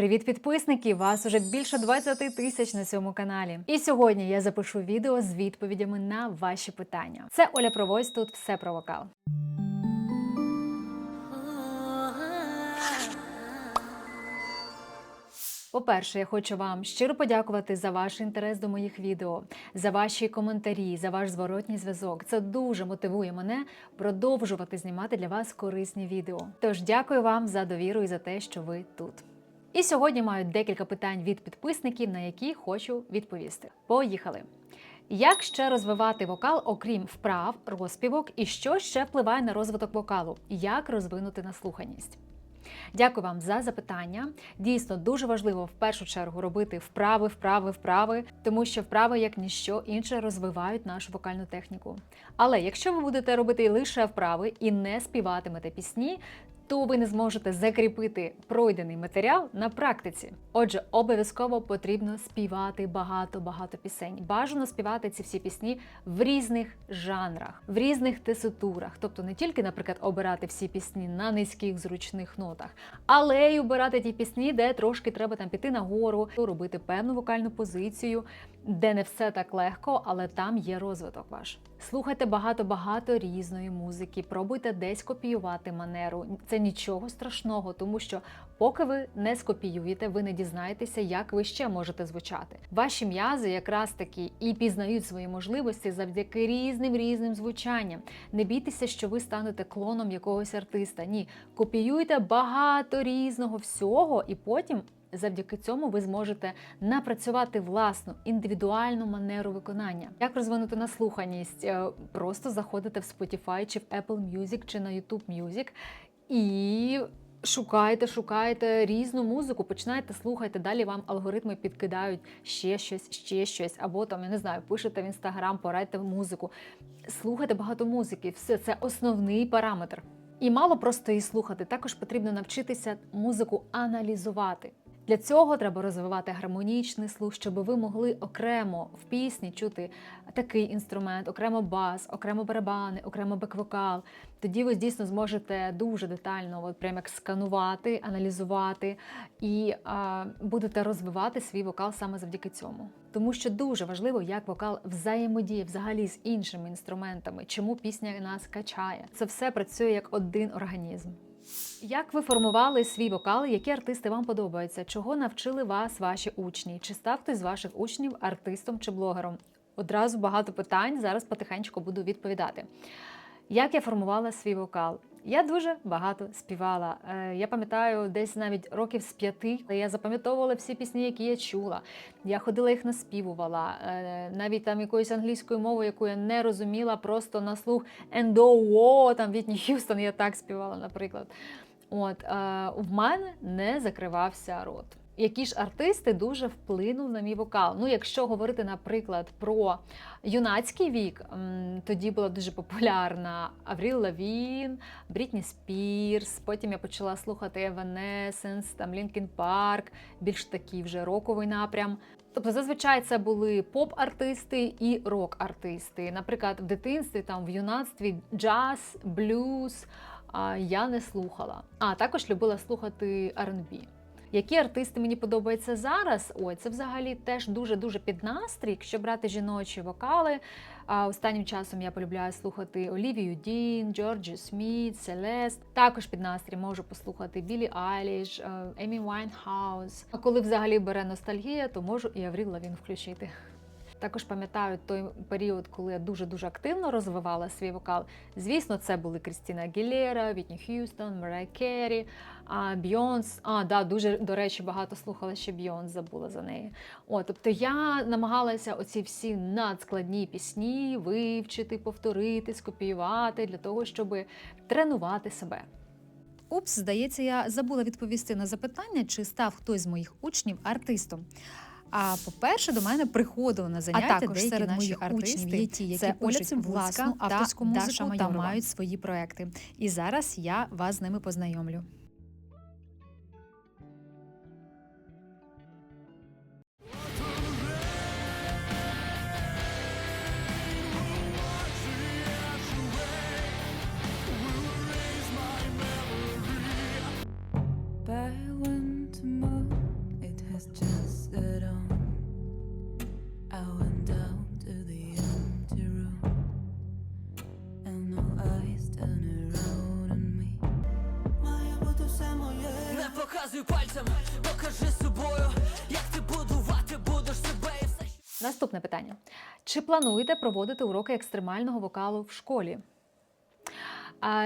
Привіт, підписники! Вас уже більше 20 тисяч на цьому каналі. І сьогодні я запишу відео з відповідями на ваші питання. Це Оля Провось, тут все про вокал. По-перше, я хочу вам щиро подякувати за ваш інтерес до моїх відео, за ваші коментарі, за ваш зворотній зв'язок. Це дуже мотивує мене продовжувати знімати для вас корисні відео. Тож дякую вам за довіру і за те, що ви тут. І сьогодні маю декілька питань від підписників, на які хочу відповісти. Поїхали! Як ще розвивати вокал, окрім вправ, розпівок, і що ще впливає на розвиток вокалу? Як розвинути наслуханість? Дякую вам за запитання. Дійсно, дуже важливо в першу чергу робити вправи, вправи, вправи, тому що вправи, як ніщо інше, розвивають нашу вокальну техніку. Але якщо ви будете робити лише вправи і не співатимете пісні, то ви не зможете закріпити пройдений матеріал на практиці. Отже, обов'язково потрібно співати багато-багато пісень. Бажано співати ці всі пісні в різних жанрах, в різних теситурах. Тобто не тільки, наприклад, обирати всі пісні на низьких зручних нотах, але й обирати ті пісні, де трошки треба там піти нагору, робити певну вокальну позицію, де не все так легко, але там є розвиток ваш. Слухайте багато-багато різної музики, пробуйте десь копіювати манеру. Це нічого страшного, тому що поки ви не скопіюєте, ви не дізнаєтеся, як ви ще можете звучати. Ваші м'язи якраз таки і пізнають свої можливості завдяки різним різним звучанням. Не бійтеся, що ви станете клоном якогось артиста. Ні, копіюйте багато різного всього, і потім Завдяки цьому ви зможете напрацювати власну індивідуальну манеру виконання. Як розвинути наслуханість? Е, Просто заходите в Spotify чи в Apple Music чи на YouTube Music і шукайте, шукайте різну музику, починайте слухайте. Далі вам алгоритми підкидають ще щось, ще щось, або там я не знаю, пишете в інстаграм, порадьте музику. Слухайте багато музики. Все це основний параметр. І мало просто її слухати, також потрібно навчитися музику аналізувати. Для цього треба розвивати гармонічний слух, щоб ви могли окремо в пісні чути такий інструмент, окремо бас, окремо барабани, окремо бек-вокал. Тоді ви дійсно зможете дуже детально, от прям як сканувати, аналізувати і а, будете розвивати свій вокал саме завдяки цьому. Тому що дуже важливо, як вокал взаємодіє взагалі з іншими інструментами, чому пісня нас качає. Це все працює як один організм. Як ви формували свій вокал? Які артисти вам подобаються? Чого навчили вас ваші учні? Чи став хтось з ваших учнів артистом чи блогером? Одразу багато питань. Зараз потихеньку буду відповідати. Як я формувала свій вокал? Я дуже багато співала. Е, Я пам'ятаю, десь навіть років з п'яти я запам'ятовувала всі пісні, які я чула. Я ходила їх наспівувала. Е, Навіть там якоюсь англійською мовою, яку я не розуміла, просто на слух «Endo, там Вітні Х'юстон, я так співала, наприклад. От е, в мене не закривався рот. Які ж артисти дуже вплинув на мій вокал? Ну, якщо говорити, наприклад, про юнацький вік, тоді була дуже популярна Авріл Лавін, Брітні Спірс. Потім я почала слухати Evanescence, там Лінкін Парк, більш такий вже роковий напрям. Тобто зазвичай це були поп-артисти і рок-артисти. Наприклад, в дитинстві, там в юнацтві джаз, блюз я не слухала. А також любила слухати R&B. Які артисти мені подобаються зараз? Ой, це взагалі теж дуже-дуже під настрій, якщо брати жіночі вокали. А останнім часом я полюбляю слухати Олівію Дін, Джорджі Сміт, Селест. Також під настрій можу послухати Білі Айліш, е, Емі Вайнхаус. А коли взагалі бере ностальгія, то можу і Авріл Лавін включити. Також пам'ятаю той період, коли я дуже-дуже активно розвивала свій вокал. Звісно, це були Крістіна Агілєра, Вітні Х'юстон, Марай Керрі, Бйонс. А, да, дуже, до речі, багато слухала ще Бйонс, забула за неї. О, тобто я намагалася оці всі надскладні пісні вивчити, повторити, скопіювати для того, щоб тренувати себе. Упс, здається, я забула відповісти на запитання, чи став хтось з моїх учнів артистом. А по-перше, до мене приходили на заняття також деякі серед наші моїх артисти, учнів є ті, які це пишуть власну та авторську Даша та мають свої проекти. І зараз я вас з ними познайомлю. Наступне питання: чи плануєте проводити уроки екстремального вокалу в школі?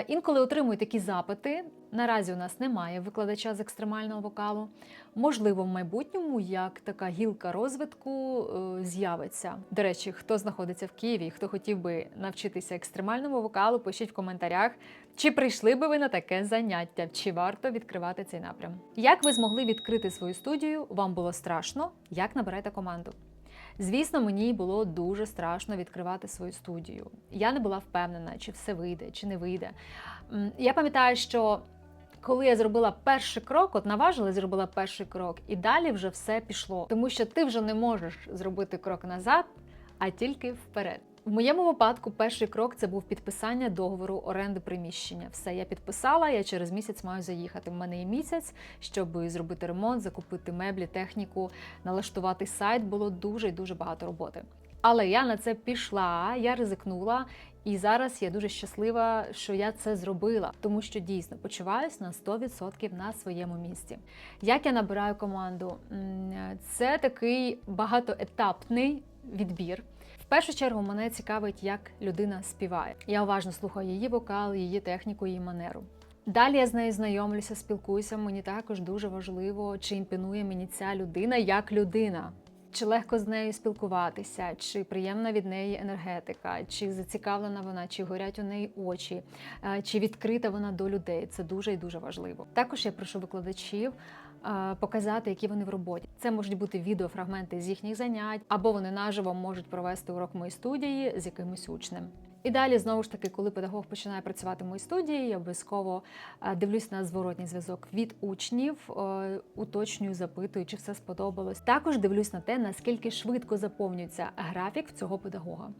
Інколи отримую такі запити. Наразі у нас немає викладача з екстремального вокалу. Можливо, в майбутньому як така гілка розвитку е, з'явиться. До речі, хто знаходиться в Києві, хто хотів би навчитися екстремальному вокалу, пишіть в коментарях, чи прийшли би ви на таке заняття, чи варто відкривати цей напрям. Як ви змогли відкрити свою студію? Вам було страшно? Як наберете команду? Звісно, мені було дуже страшно відкривати свою студію. Я не була впевнена, чи все вийде, чи не вийде. Я пам'ятаю, що коли я зробила перший крок, от наважила, зробила перший крок, і далі вже все пішло. Тому що ти вже не можеш зробити крок назад, а тільки вперед. В моєму випадку перший крок це був підписання договору оренди приміщення. Все, я підписала, я через місяць маю заїхати. В мене є місяць, щоб зробити ремонт, закупити меблі, техніку, налаштувати сайт. Було дуже і дуже багато роботи. Але я на це пішла, я ризикнула, і зараз я дуже щаслива, що я це зробила, тому що дійсно почуваюся на 100% на своєму місці. Як я набираю команду? Це такий багатоетапний відбір. В першу чергу мене цікавить, як людина співає. Я уважно слухаю її вокал, її техніку, її манеру. Далі я з нею знайомлюся, спілкуюся. Мені також дуже важливо, чи імпонує мені ця людина як людина. Чи легко з нею спілкуватися, чи приємна від неї енергетика, чи зацікавлена вона, чи горять у неї очі, е, чи відкрита вона до людей. Це дуже і дуже важливо. Також я прошу викладачів показати, які вони в роботі. Це можуть бути відеофрагменти з їхніх занять, або вони наживо можуть провести урок моїй студії з якимось учнем. І далі, знову ж таки, коли педагог починає працювати в моїй студії, я обов'язково дивлюсь на зворотній зв'язок від учнів, уточнюю, запитую, чи все сподобалось. Також дивлюсь на те, наскільки швидко заповнюється графік в цього педагога.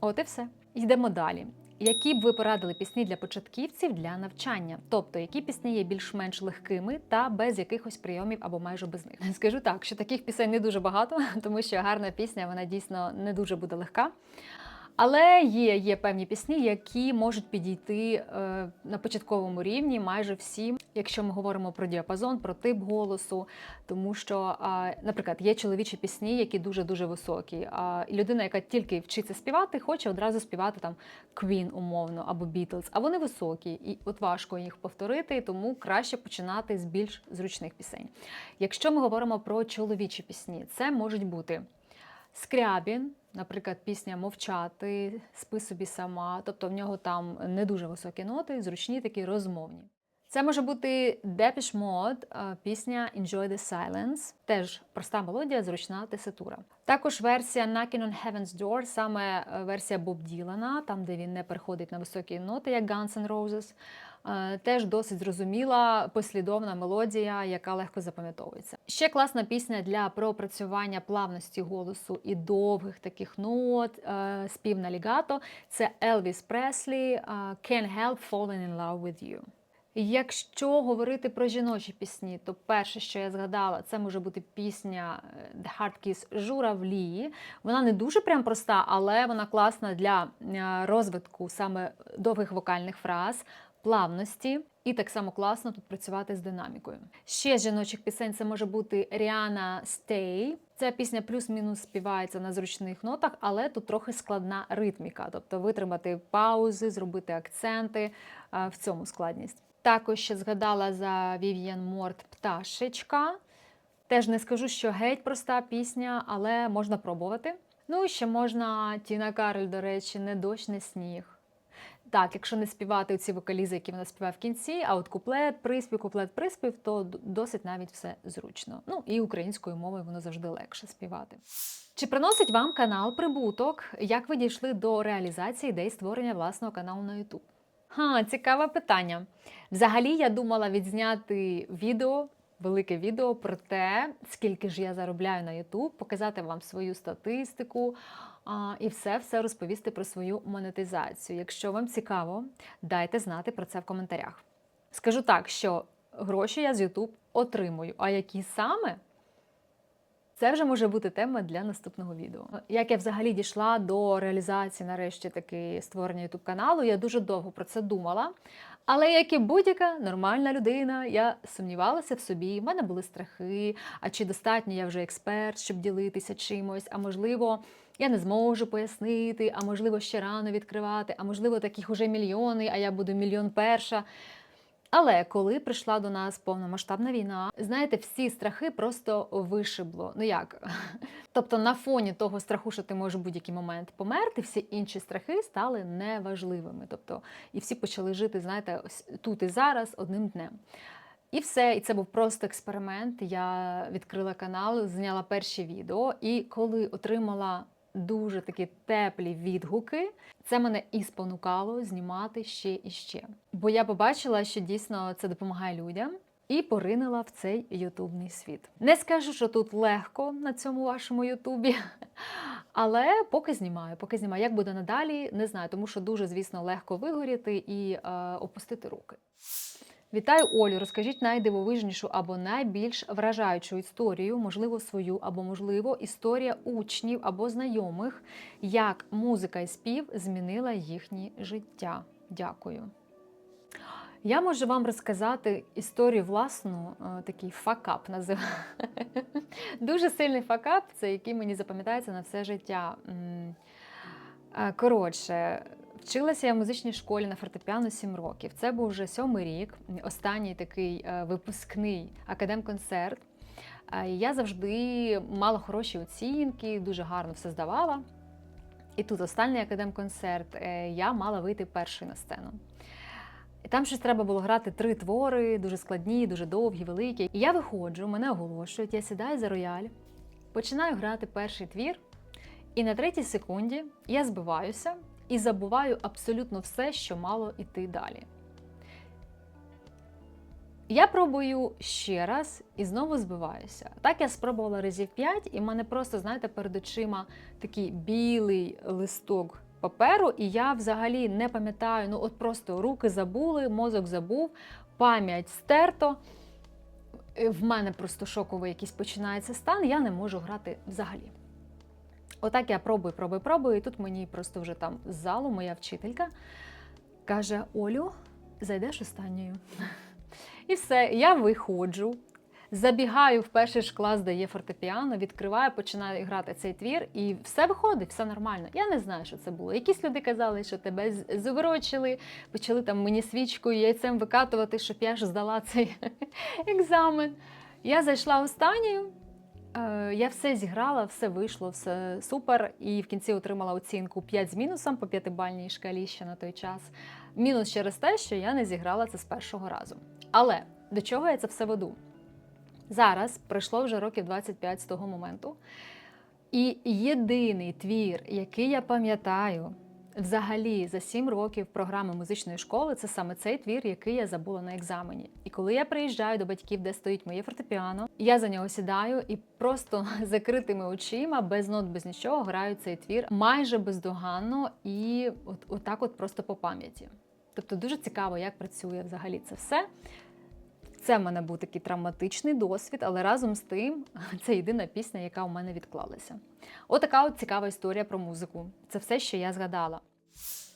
От і все. Йдемо далі. Які б ви порадили пісні для початківців для навчання? Тобто, які пісні є більш-менш легкими та без якихось прийомів або майже без них? Скажу так, що таких пісень не дуже багато, тому що гарна пісня вона дійсно не дуже буде легка. Але є, є певні пісні, які можуть підійти е, на початковому рівні майже всім, якщо ми говоримо про діапазон, про тип голосу. Тому що, а, наприклад, є чоловічі пісні, які дуже дуже високі. І людина, яка тільки вчиться співати, хоче одразу співати там Queen, умовно або Beatles, а вони високі, і от важко їх повторити, тому краще починати з більш зручних пісень. Якщо ми говоримо про чоловічі пісні, це можуть бути. Скрябін, наприклад, пісня Мовчати, спи собі сама, тобто в нього там не дуже високі ноти, зручні такі розмовні. Це може бути Depeche Mode, пісня Enjoy the Silence, теж проста мелодія, зручна теситура. Також версія Knocking on Heaven's Door, саме е, версія Боб Ділана, там де він не переходить на високі ноти, як Guns N' Roses. Е, Теж досить зрозуміла, послідовна мелодія, яка легко запам'ятовується. Ще класна пісня для пропрацювання плавності голосу і довгих таких нот, е, спів на лігато. Це Елвіс Преслі Can't Help Falling in Love with You. Якщо говорити про жіночі пісні, то перше, що я згадала, це може бути пісня е, The Hard Kiss Журавлі. Вона не дуже прям проста, але вона класна для розвитку саме довгих вокальних фраз, плавності. І так само класно тут працювати з динамікою. Ще жіночих пісень це може бути Ріана Stay. Ця пісня плюс-мінус співається на зручних нотах, але тут трохи складна ритміка, тобто витримати паузи, зробити акценти в цьому складність. Також ще згадала за Вів'ян Морт Пташечка. Теж не скажу, що геть проста пісня, але можна пробувати. Ну і ще можна Тіна Кароль, до речі, не дощ, не сніг. Так, якщо не співати ці вокалізи, які вона співає в кінці, а от куплет, приспів, куплет, приспів, то досить навіть все зручно. Ну і українською мовою воно завжди легше співати. Чи приносить вам канал прибуток? Як ви дійшли до реалізації ідей створення власного каналу на YouTube? Ха, цікаве питання. Взагалі, я думала відзняти відео, велике відео про те, скільки ж я заробляю на YouTube, показати вам свою статистику і все все розповісти про свою монетизацію. Якщо вам цікаво, дайте знати про це в коментарях. Скажу так, що гроші я з YouTube отримую, а які саме? Це вже може бути тема для наступного відео. Як я взагалі дійшла до реалізації, нарешті таки створення youtube каналу, я дуже довго про це думала. Але як і будь-яка нормальна людина, я сумнівалася в собі. В мене були страхи. А чи достатньо я вже експерт, щоб ділитися чимось? А можливо, я не зможу пояснити, а можливо, ще рано відкривати, а можливо, таких уже мільйони, а я буду мільйон перша. Але коли прийшла до нас повномасштабна війна, знаєте, всі страхи просто вишибло. Ну як? Тобто, на фоні того страху, що ти можеш в будь-який момент померти, всі інші страхи стали неважливими. Тобто, і всі почали жити, знаєте, тут і зараз одним днем. І все, і це був просто експеримент. Я відкрила канал, зняла перші відео, і коли отримала дуже такі теплі відгуки, це мене і спонукало знімати ще і ще. Бо я побачила, що дійсно це допомагає людям. І поринила в цей ютубний світ. Не скажу, що тут легко на цьому вашому ютубі, але поки знімаю, поки знімаю. Як буде надалі, не знаю, тому що дуже, звісно, легко вигоріти і е, опустити руки. Вітаю Олю. Розкажіть найдивовижнішу або найбільш вражаючу історію, можливо, свою, або, можливо, історія учнів або знайомих, як музика і спів змінила їхнє життя. Дякую. Я можу вам розказати історію власну, е, такий факап називаю. Дуже сильний факап, це який мені запам'ятається на все життя. Е, Коротше, вчилася я в музичній школі на фортепіано 7 років. Це був вже сьомий рік, останній такий е, випускний академконцерт. Е, Я завжди мала хороші оцінки, дуже гарно все здавала. І тут останній академконцерт е, я мала вийти першою на сцену. І там щось треба було грати три твори, дуже складні, дуже довгі, великі. І я виходжу, мене оголошують, я сідаю за рояль, починаю грати перший твір, і на третій секунді я збиваюся і забуваю абсолютно все, що мало йти далі. Я пробую ще раз і знову збиваюся. Так я спробувала разів п'ять, і в мене просто, знаєте, перед очима такий білий листок паперу, і я взагалі не пам'ятаю, ну от просто руки забули, мозок забув, пам'ять стерто. Е, В мене просто шоковий якийсь починається стан, я не можу грати взагалі. Отак я пробую, пробую, пробую, і тут мені просто вже там з залу моя вчителька каже: Олю, зайдеш останньою. І все, я виходжу, забігаю в перший ж клас, де є фортепіано, відкриваю, починаю грати цей твір, і все виходить, все нормально. Я не знаю, що це було. Якісь люди казали, що тебе з- почали там мені свічкою, яйцем викатувати, щоб я ж здала цей екзамен. Я зайшла останньою. Е, Я все зіграла, все вийшло, все супер. І в кінці отримала оцінку 5 з мінусом по п'ятибальній шкалі ще на той час. Мінус через те, що я не зіграла це з першого разу. Але до чого я це все веду? Зараз пройшло вже років 25 з того моменту. І єдиний твір, який я пам'ятаю взагалі за 7 років програми музичної школи, це саме цей твір, який я забула на екзамені. І коли я приїжджаю до батьків, де стоїть моє фортепіано, я за нього сідаю і просто закритими очима, без нот, без нічого, граю цей твір майже бездоганно і от, отак, от просто по пам'яті. Тобто дуже цікаво, як працює взагалі це все. Це в мене був такий травматичний досвід, але разом з тим це єдина пісня, яка у мене відклалася. Отака от цікава історія про музику. Це все, що я згадала.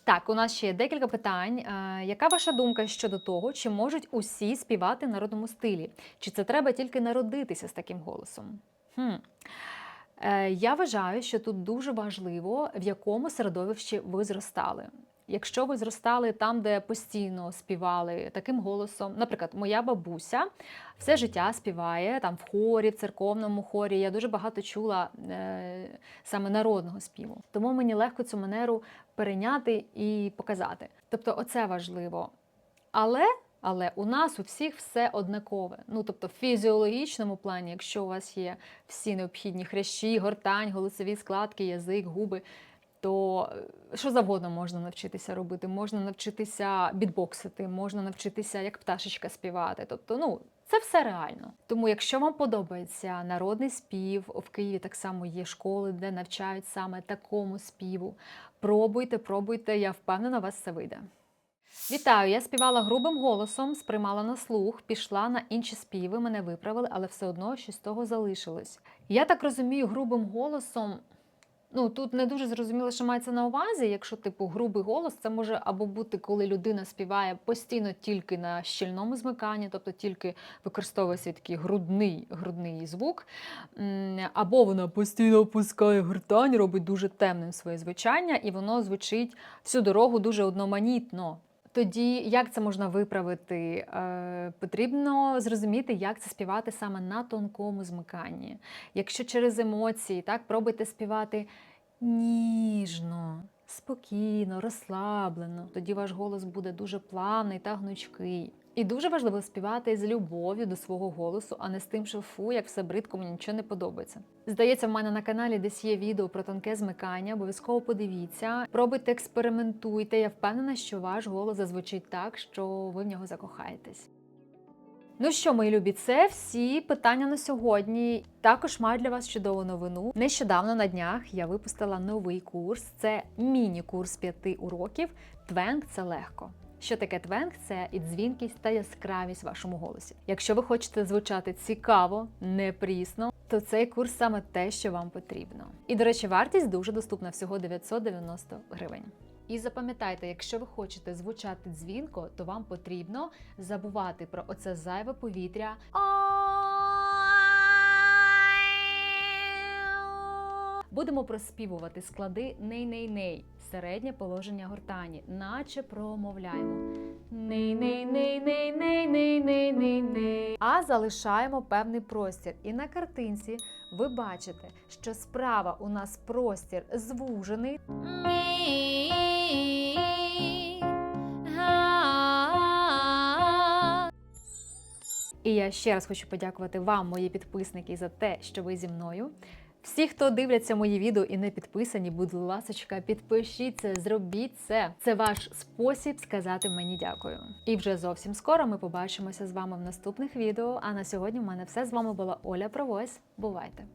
Так, у нас ще є декілька питань. Е, Яка ваша думка щодо того, чи можуть усі співати в народному стилі? Чи це треба тільки народитися з таким голосом? Хм. Е, Я вважаю, що тут дуже важливо, в якому середовищі ви зростали. Якщо ви зростали там, де постійно співали таким голосом, наприклад, моя бабуся все життя співає там в хорі, в церковному хорі. Я дуже багато чула е, саме народного співу. Тому мені легко цю манеру перейняти і показати. Тобто, оце важливо. Але, але у нас у всіх все однакове. Ну тобто, в фізіологічному плані, якщо у вас є всі необхідні хрящі, гортань, голосові складки, язик, губи. То е, що завгодно можна навчитися робити. Можна навчитися бітбоксити, можна навчитися як пташечка співати. Тобто, ну це все реально. Тому, якщо вам подобається народний спів, в Києві так само є школи, де навчають саме такому співу. Пробуйте, пробуйте, я впевнена, вас це вийде. Вітаю! Я співала грубим голосом, сприймала на слух, пішла на інші співи, мене виправили, але все одно щось з того залишилось. Я так розумію, грубим голосом. Ну тут не дуже зрозуміло, що мається на увазі. Якщо типу грубий голос, це може або бути, коли людина співає постійно тільки на щільному змиканні, тобто тільки використовує свій такий грудний, грудний звук, або вона постійно опускає гортань, робить дуже темним своє звучання, і воно звучить всю дорогу дуже одноманітно. Тоді як це можна виправити? Е, потрібно зрозуміти, як це співати саме на тонкому змиканні. Якщо через емоції, так пробуйте співати ніжно, спокійно, розслаблено. Тоді ваш голос буде дуже плавний та гнучкий. І дуже важливо співати з любов'ю до свого голосу, а не з тим, що фу, як все бридко, мені нічого не подобається. Здається, в мене на каналі десь є відео про тонке змикання. Обов'язково подивіться. Пробуйте, експериментуйте. Я впевнена, що ваш голос зазвучить так, що ви в нього закохаєтесь. Ну що, мої любі, це всі питання на сьогодні. Також маю для вас чудову новину. Нещодавно на днях я випустила новий курс. Це міні-курс п'яти уроків. Твенг це легко. Що таке твенг? Це і дзвінкість та яскравість в вашому голосі. Якщо ви хочете звучати цікаво, непрісно, то цей курс саме те, що вам потрібно. І, до речі, вартість дуже доступна всього 990 гривень. І запам'ятайте, якщо ви хочете звучати дзвінко, то вам потрібно забувати про оце зайве повітря. Будемо проспівувати склади ней-ней-ней, середнє положення гортані, наче промовляємо. Ней-ней-ней-ней-ней-ней-ней-ней. А залишаємо певний простір. І на картинці ви бачите, що справа у нас простір звужений, І я ще раз хочу подякувати вам, мої підписники, за те, що ви зі мною. Всі, хто дивляться мої відео і не підписані, будь ласочка, підпишіться, зробіть це. Це ваш спосіб сказати мені дякую. І вже зовсім скоро ми побачимося з вами в наступних відео. А на сьогодні в мене все з вами була Оля Провось. Бувайте!